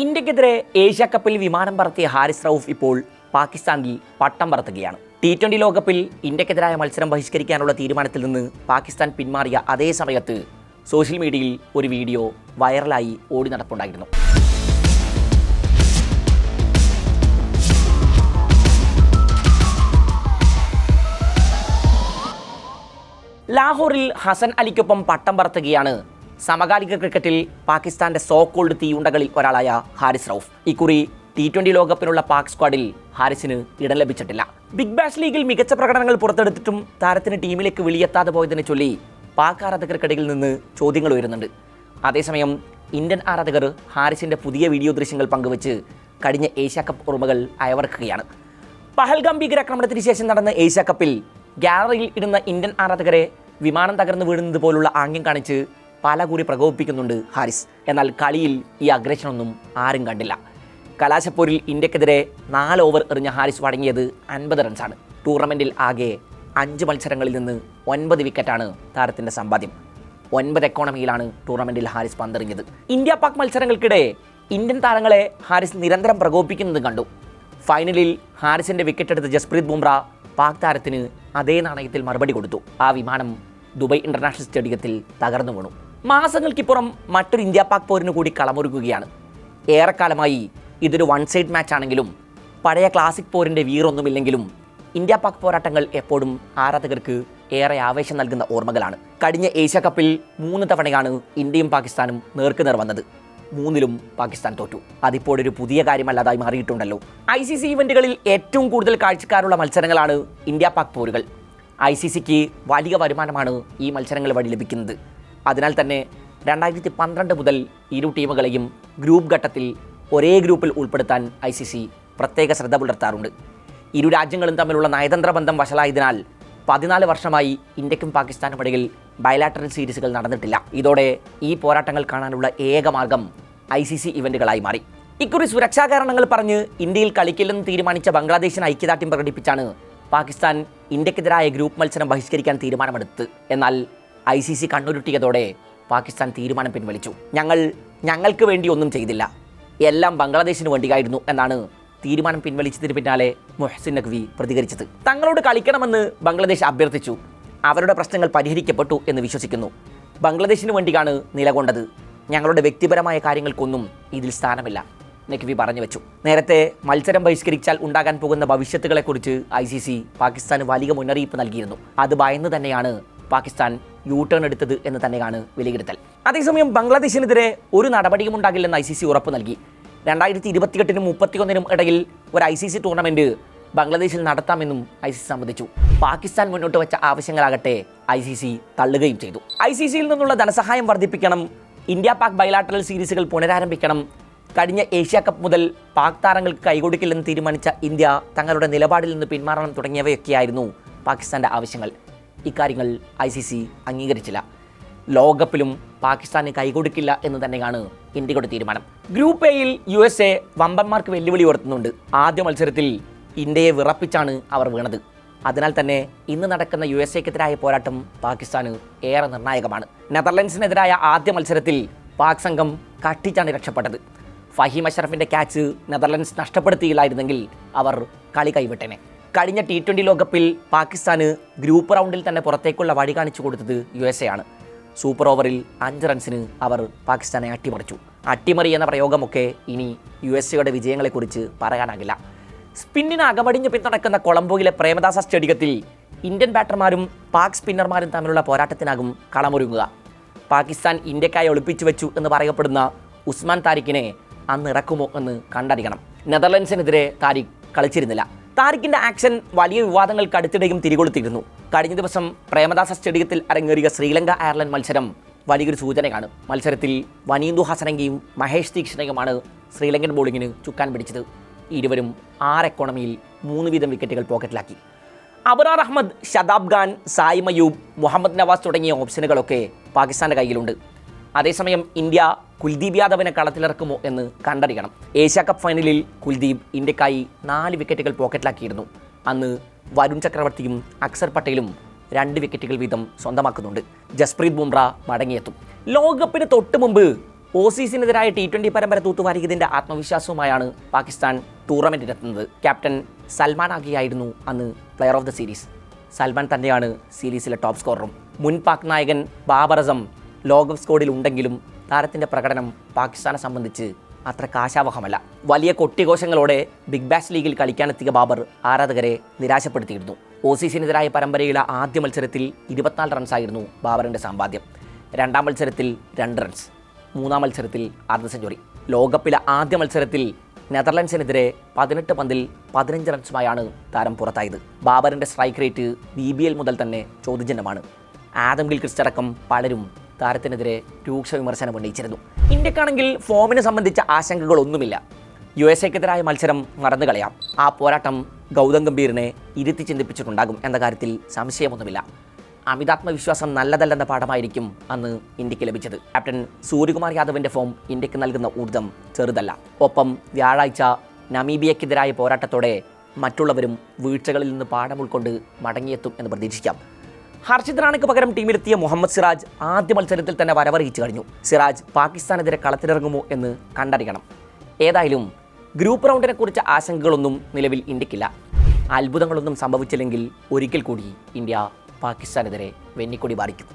ഇന്ത്യക്കെതിരെ ഏഷ്യ കപ്പിൽ വിമാനം പറത്തിയ ഹാരിസ് റൌഫ് ഇപ്പോൾ പാകിസ്ഥാനിൽ പട്ടം പറത്തുകയാണ്. ടി ട്വന്റി ലോകകപ്പിൽ ഇന്ത്യക്കെതിരായ മത്സരം ബഹിഷ്കരിക്കാനുള്ള തീരുമാനത്തിൽ നിന്ന് പാകിസ്ഥാൻ പിന്മാറിയ അതേ സമയത്ത് സോഷ്യൽ മീഡിയയിൽ ഒരു വീഡിയോ വൈറലായി ഓടി നടപ്പുണ്ടായിരുന്നു. ലാഹോറിൽ ഹസൻ അലിക്കൊപ്പം പട്ടം പറത്തുകയാണ് സമകാലിക ക്രിക്കറ്റിൽ പാകിസ്ഥാന്റെ സോ കോൾഡ് തീയുണ്ടകളിൽ ഒരാളായ ഹാരിസ് റൌഫ്. ഇക്കുറി ടി ട്വന്റി ലോകകപ്പിനുള്ള പാക് സ്ക്വാഡിൽ ഹാരിസിന് ഇടം ലഭിച്ചിട്ടില്ല. ബിഗ് ബാഷ് ലീഗിൽ മികച്ച പ്രകടനങ്ങൾ പുറത്തെടുത്തിട്ടും താരത്തിന് ടീമിലേക്ക് വിളിയെത്താതെ പോയതിനെ ചൊല്ലി പാക് ആരാധകർക്കിടയിൽ നിന്ന് ചോദ്യങ്ങൾ ഉയരുന്നുണ്ട്. അതേസമയം ഇന്ത്യൻ ആരാധകർ ഹാരിസിന്റെ പുതിയ വീഡിയോ ദൃശ്യങ്ങൾ പങ്കുവച്ച് കഴിഞ്ഞ ഏഷ്യ കപ്പ് ഓർമ്മകൾ അയവർക്കുകയാണ് പഹൽഗാം ഭീകരാക്രമണത്തിന് ശേഷം നടന്ന ഏഷ്യ കപ്പിൽ ഗാലറിയിൽ ഇടുന്ന ഇന്ത്യൻ ആരാധകരെ വിമാനം തകർന്നു വീഴുന്നത് പോലുള്ള ആംഗ്യം കാണിച്ച് പാലകൂരി പ്രകോപിപ്പിക്കുന്നുണ്ട് ഹാരിസ്. എന്നാൽ കളിയിൽ ഈ അഗ്രഷനൊന്നും ആരും കണ്ടില്ല. കലാശപ്പോരിൽ ഇന്ത്യക്കെതിരെ നാല് ഓവർ എറിഞ്ഞ ഹാരിസ് വഴങ്ങിയത് അൻപത് റൺസാണ് ടൂർണമെന്റിൽ ആകെ അഞ്ച് മത്സരങ്ങളിൽ നിന്ന് ഒൻപത് വിക്കറ്റാണ് താരത്തിന്റെ സമ്പാദ്യം. ഒൻപത് എക്കോണമിയിലാണ് ടൂർണമെന്റിൽ ഹാരിസ് പന്തെറിഞ്ഞത്. ഇന്ത്യ പാക് മത്സരങ്ങൾക്കിടെ ഇന്ത്യൻ താരങ്ങളെ ഹാരിസ് നിരന്തരം പ്രകോപിപ്പിക്കുന്നത് കണ്ടു. ഫൈനലിൽ ഹാരിസിന്റെ വിക്കറ്റ് എടുത്ത ജസ്പ്രീത് ബുംറ പാക് താരത്തിന് അതേ നാണയത്തിൽ മറുപടി കൊടുത്തു. ആ വിമാനം ദുബൈ ഇന്റർനാഷണൽ സ്റ്റേഡിയത്തിൽ തകർന്നു വീണു. മാസങ്ങൾക്കിപ്പുറം മറ്റൊരു ഇന്ത്യ പാക് പോരിന് കൂടി കളമൊരുക്കുകയാണ് ഏറെക്കാലമായി ഇതൊരു വൺ സൈഡ് മാച്ച് ആണെങ്കിലും പഴയ ക്ലാസിക് പോരിന്റെ വീറൊന്നുമില്ലെങ്കിലും ഇന്ത്യ പാക് പോരാട്ടങ്ങൾ എപ്പോഴും ആരാധകർക്ക് ഏറെ ആവേശം നൽകുന്ന ഓർമ്മകളാണ്. കഴിഞ്ഞ ഏഷ്യ കപ്പിൽ മൂന്ന് തവണയാണ് ഇന്ത്യയും പാകിസ്ഥാനും നേർക്കുനേർ വന്നത്. മൂന്നിലും പാകിസ്ഥാൻ തോറ്റു. അതിപ്പോൾ ഒരു പുതിയ കാര്യമല്ലാതായി മാറിയിട്ടുണ്ടല്ലോ. ഐ സി സി ഇവന്റുകളിൽ ഏറ്റവും കൂടുതൽ കാഴ്ചക്കാരുള്ള മത്സരങ്ങളാണ് ഇന്ത്യ പാക് പോരുകൾ. ഐ സി സിക്ക് വലിയ വരുമാനമാണ് ഈ മത്സരങ്ങൾ വഴി ലഭിക്കുന്നത്. അതിനാൽ തന്നെ രണ്ടായിരത്തി പന്ത്രണ്ട് മുതൽ ഇരു ടീമുകളെയും ഗ്രൂപ്പ് ഘട്ടത്തിൽ ഒരേ ഗ്രൂപ്പിൽ ഉൾപ്പെടുത്താൻ ഐ സി സി പ്രത്യേക ശ്രദ്ധ പുലർത്താറുണ്ട്. ഇരു രാജ്യങ്ങളും തമ്മിലുള്ള നയതന്ത്ര ബന്ധം വഷളായതിനാൽ പതിനാല് വർഷമായി ഇന്ത്യക്കും പാകിസ്ഥാനും ഇടയിൽ ബയലാറ്ററൽ സീരീസുകൾ നടന്നിട്ടില്ല. ഇതോടെ ഈ പോരാട്ടങ്ങൾ കാണാനുള്ള ഏക മാർഗം ഐ സി സി ഇവന്റുകളായി മാറി. ഇക്കുറി സുരക്ഷാ കാരണങ്ങൾ പറഞ്ഞ് ഇന്ത്യയിൽ കളിക്കില്ലെന്ന് തീരുമാനിച്ച ബംഗ്ലാദേശിന് ഐക്യദാർഢ്യം പ്രകടിപ്പിച്ചാണ് പാകിസ്ഥാൻ ഇന്ത്യക്കെതിരായ ഗ്രൂപ്പ് മത്സരം ബഹിഷ്കരിക്കാൻ തീരുമാനമെടുത്ത്. എന്നാൽ ഐ സി സി കണ്ണുരുട്ടിയതോടെ പാകിസ്ഥാൻ തീരുമാനം പിൻവലിച്ചു. ഞങ്ങൾ ഞങ്ങൾക്ക് വേണ്ടി ഒന്നും ചെയ്തില്ല. എല്ലാം ബംഗ്ലാദേശിന് വേണ്ടിയായിരുന്നു എന്നാണ് തീരുമാനം പിൻവലിച്ചതിന് പിന്നാലെ മൊഹസിൻ നഖ്വി പ്രതികരിച്ചത്. തങ്ങളോട് കളിക്കണമെന്ന് ബംഗ്ലാദേശ് അഭ്യർത്ഥിച്ചു. അവരുടെ പ്രശ്നങ്ങൾ പരിഹരിക്കപ്പെട്ടു എന്ന് വിശ്വസിക്കുന്നു. ബംഗ്ലാദേശിന് വേണ്ടിയാണ് നിലകൊണ്ടത്. ഞങ്ങളുടെ വ്യക്തിപരമായ കാര്യങ്ങൾക്കൊന്നും ഇതിൽ സ്ഥാനമില്ല നഖ്വി പറഞ്ഞു വെച്ചു നേരത്തെ മത്സരം ബഹിഷ്കരിച്ചാൽ ഉണ്ടാകാൻ പോകുന്ന ഭവിഷ്യത്തുകളെക്കുറിച്ച് ഐ സി സി പാകിസ്ഥാന് വലിയ മുന്നറിയിപ്പ് നൽകിയിരുന്നു. അത് ഭയന്ന് തന്നെയാണ് പാകിസ്ഥാൻ യു ടേൺ എടുത്തത് എന്ന് തന്നെയാണ് വിലയിരുത്തൽ. അതേസമയം ബംഗ്ലാദേശിനെതിരെ ഒരു നടപടിയും ഉണ്ടാകില്ലെന്ന് ഐ സി സി ഉറപ്പ് നൽകി. രണ്ടായിരത്തി ഇരുപത്തിയെട്ടിനും മുപ്പത്തിയൊന്നിനും ഇടയിൽ ഒരു ഐ സി സി ടൂർണമെന്റ് ബംഗ്ലാദേശിൽ നടത്താമെന്നും ഐ സി സി സമ്മതിച്ചു. പാകിസ്ഥാൻ മുന്നോട്ട് വെച്ച ആവശ്യങ്ങളാകട്ടെ ഐ സി സി തള്ളുകയും ചെയ്തു. ഐ സി സിയിൽ നിന്നുള്ള ധനസഹായം വർദ്ധിപ്പിക്കണം ഇന്ത്യ പാക് ബൈലാറ്ററൽ സീരീസുകൾ പുനരാരംഭിക്കണം കഴിഞ്ഞ ഏഷ്യ കപ്പ് മുതൽ പാക് താരങ്ങൾക്ക് കൈകൊടുക്കില്ലെന്ന് തീരുമാനിച്ച ഇന്ത്യ തങ്ങളുടെ നിലപാടിൽ നിന്ന് പിന്മാറണം തുടങ്ങിയവയൊക്കെയായിരുന്നു പാകിസ്ഥാന്റെ ആവശ്യങ്ങൾ. ഇക്കാര്യങ്ങൾ ഐ സി സി അംഗീകരിച്ചില്ല. ലോകകപ്പിലും പാകിസ്ഥാന് കൈകൊടുക്കില്ല എന്ന് തന്നെയാണ് ഇന്ത്യയുടെ തീരുമാനം. ഗ്രൂപ്പ് എയിൽ യു എസ് എ വമ്പന്മാർക്ക് വെല്ലുവിളി ഉയർത്തുന്നുണ്ട്. ആദ്യ മത്സരത്തിൽ ഇന്ത്യയെ വിറപ്പിച്ചാണ് അവർ വീണത്. അതിനാൽ തന്നെ ഇന്ന് നടക്കുന്ന യു എസ് എക്കെതിരായ പോരാട്ടം പാകിസ്ഥാന് ഏറെ നിർണായകമാണ്. നെതർലൻഡ്സിനെതിരായ ആദ്യ മത്സരത്തിൽ പാക് സംഘം കട്ടിച്ചാണ് രക്ഷപ്പെട്ടത്. ഫഹീം അഷറഫിന്റെ ക്യാച്ച് നെതർലൻഡ്സ് നഷ്ടപ്പെടുത്തിയില്ലായിരുന്നെങ്കിൽ അവർ കളി കൈവിട്ടേനെ. കഴിഞ്ഞ ടി ട്വന്റി ലോകകപ്പിൽ പാകിസ്ഥാന് ഗ്രൂപ്പ് റൗണ്ടിൽ തന്നെ പുറത്തേക്കുള്ള വഴി കാണിച്ചു കൊടുത്തത് യു എസ് എ ആണ്. സൂപ്പർ ഓവറിൽ അഞ്ച് റൺസിന് അവർ പാകിസ്ഥാനെ അട്ടിമറിച്ചു. അട്ടിമറി എന്ന പ്രയോഗമൊക്കെ ഇനി യു എസ് എയുടെ വിജയങ്ങളെക്കുറിച്ച് പറയാനാകില്ല. സ്പിന്നിന് അകമടിഞ്ഞ് പിന്തുണക്കുന്ന കൊളംബോയിലെ പ്രേമദാസ സ്റ്റേഡിയത്തിൽ ഇന്ത്യൻ ബാറ്റർമാരും പാക് സ്പിന്നർമാരും തമ്മിലുള്ള പോരാട്ടത്തിനാകും കളമൊരുങ്ങുക. പാകിസ്ഥാൻ ഇന്ത്യക്കായി ഒളിപ്പിച്ചു വെച്ചു എന്ന് പറയപ്പെടുന്ന ഉസ്മാൻ താരിഖിനെ അന്ന് ഇറക്കുമോ എന്ന് കണ്ടറിയണം. നെതർലൻഡ്സിനെതിരെ താരിഖ് കളിച്ചിരുന്നില്ല. താരിഖിന്റെ ആക്ഷൻ വലിയ വിവാദങ്ങൾക്ക് അടുത്തിടെയും തിരികൊളുത്തിയിരുന്നു. കഴിഞ്ഞ ദിവസം പ്രേമദാസ സ്റ്റേഡിയത്തിൽ അരങ്ങേറിയ ശ്രീലങ്ക അയർലൻഡ് മത്സരം വലിയൊരു സൂചനയാണ്. മത്സരത്തിൽ വനീന്ദു ഹസനങ്കയും മഹേഷ് തീക്ഷ്ണയുമാണ് ശ്രീലങ്കൻ ബോളിങ്ങിന് ചുക്കാൻ പിടിച്ചത്. ഇരുവരും ആറ് എക്കോണമിയിൽ മൂന്ന് വീതം വിക്കറ്റുകൾ പോക്കറ്റിലാക്കി അബറാർ അഹമ്മദ് ഷതാബ് ഖാൻ സായി മയൂബ് മുഹമ്മദ് നവാസ് തുടങ്ങിയ ഓപ്ഷനുകളൊക്കെ പാകിസ്ഥാന്റെ കയ്യിലുണ്ട്. അതേസമയം ഇന്ത്യ കുൽദീപ് യാദവിനെ കളത്തിലിറക്കുമോ എന്ന് കണ്ടറിയണം. ഏഷ്യ കപ്പ് ഫൈനലിൽ കുൽദീപ് ഇന്ത്യക്കായി നാല് വിക്കറ്റുകൾ പോക്കറ്റിലാക്കിയിരുന്നു. അന്ന് വരുൺ ചക്രവർത്തിയും അക്സർ പട്ടേലും രണ്ട് വിക്കറ്റുകൾ വീതം സ്വന്തമാക്കുന്നുണ്ട്. ജസ്പ്രീത് ബുംറ മടങ്ങിയെത്തും. ലോകകപ്പിന് തൊട്ട് മുമ്പ് ഓസീസിനെതിരായ ടി ട്വന്റി പരമ്പര തൂത്തുവാരിയതിന്റെ ആത്മവിശ്വാസവുമായാണ് പാകിസ്ഥാൻ ടൂർണമെന്റിനെത്തുന്നത് ക്യാപ്റ്റൻ സൽമാൻ ആകിയായിരുന്നു അന്ന് player of the series. Salman തന്നെയാണ് സീരീസിലെ ടോപ്പ് സ്കോററും. മുൻ പാക് നായകൻ ബാബർ അസം ലോകകപ്പ് സ്കോഡിൽ ഉണ്ടെങ്കിലും താരത്തിന്റെ പ്രകടനം പാകിസ്ഥാനെ സംബന്ധിച്ച് അത്ര കാശാവഹമല്ല. വലിയ കൊട്ടിഘോഷങ്ങളോടെ ബിഗ് ബാഷ് ലീഗിൽ കളിക്കാനെത്തിയ ബാബർ ആരാധകരെ നിരാശപ്പെടുത്തിയിരുന്നു. ഓസീസിനെതിരായ പരമ്പരയിലെ ആദ്യ മത്സരത്തിൽ ഇരുപത്തിനാല് റൺസായിരുന്നു ബാബറിന്റെ സമ്പാദ്യം. രണ്ടാം മത്സരത്തിൽ രണ്ട് റൺസ്. മൂന്നാം മത്സരത്തിൽ അർദ്ധ സെഞ്ചുറി. ലോകകപ്പിലെ ആദ്യ മത്സരത്തിൽ നെതർലൻഡ്സിനെതിരെ പതിനെട്ട് പന്തിൽ പതിനഞ്ച് റൺസുമായാണ് താരം പുറത്തായത്. ബാബറിന്റെ strike rate B B L മുതൽ തന്നെ ചോദ്യചിഹ്നമാണ്. ആദം ഗിൽ ക്രിസ്റ്റടക്കം പലരും താരത്തിനെതിരെ രൂക്ഷ വിമർശനം ഉന്നയിച്ചിരുന്നു. ഇന്ത്യക്കാണെങ്കിൽ ഫോമിനെ സംബന്ധിച്ച ആശങ്കകളൊന്നുമില്ല. യു എസ് എക്കെതിരായ മത്സരം മറന്നു കളയാം ആ പോരാട്ടം ഗൗതം ഗംഭീറിനെ ഇരുത്തി ചിന്തിപ്പിച്ചിട്ടുണ്ടാകും എന്ന കാര്യത്തിൽ സംശയമൊന്നുമില്ല. അമിതാത്മവിശ്വാസം നല്ലതല്ലെന്ന പാഠമായിരിക്കും അന്ന് ഇന്ത്യയ്ക്ക് ലഭിച്ചത്. ക്യാപ്റ്റൻ സൂര്യകുമാർ യാദവിന്റെ ഫോം ഇന്ത്യയ്ക്ക് നൽകുന്ന ഊർജം ചെറുതല്ല. ഒപ്പം വ്യാഴാഴ്ച നമീബിയക്കെതിരായ പോരാട്ടത്തോടെ മറ്റുള്ളവരും വീഴ്ചകളിൽ നിന്ന് പാഠം ഉൾക്കൊണ്ട് മടങ്ങിയെത്തും എന്ന് പ്രതീക്ഷിക്കാം. ഹർഷിത് റാണയ്ക്ക് പകരം ടീമിലെത്തിയ മുഹമ്മദ് സിറാജ് ആദ്യ മത്സരത്തിൽ തന്നെ വരവറിയിച്ചു കഴിഞ്ഞു. സിറാജ് പാകിസ്ഥാനെതിരെ കളത്തിലിറങ്ങുമോ എന്ന് കണ്ടറിയണം. ഏതായാലും ഗ്രൂപ്പ് റൗണ്ടിനെ കുറിച്ച് ആശങ്കകളൊന്നും നിലവിൽ ഇന്ത്യക്കില്ല. അത്ഭുതങ്ങളൊന്നും സംഭവിച്ചില്ലെങ്കിൽ ഒരിക്കൽ കൂടി ഇന്ത്യ പാകിസ്ഥാനെതിരെ വെന്നിക്കൊടി ബാധിക്കും.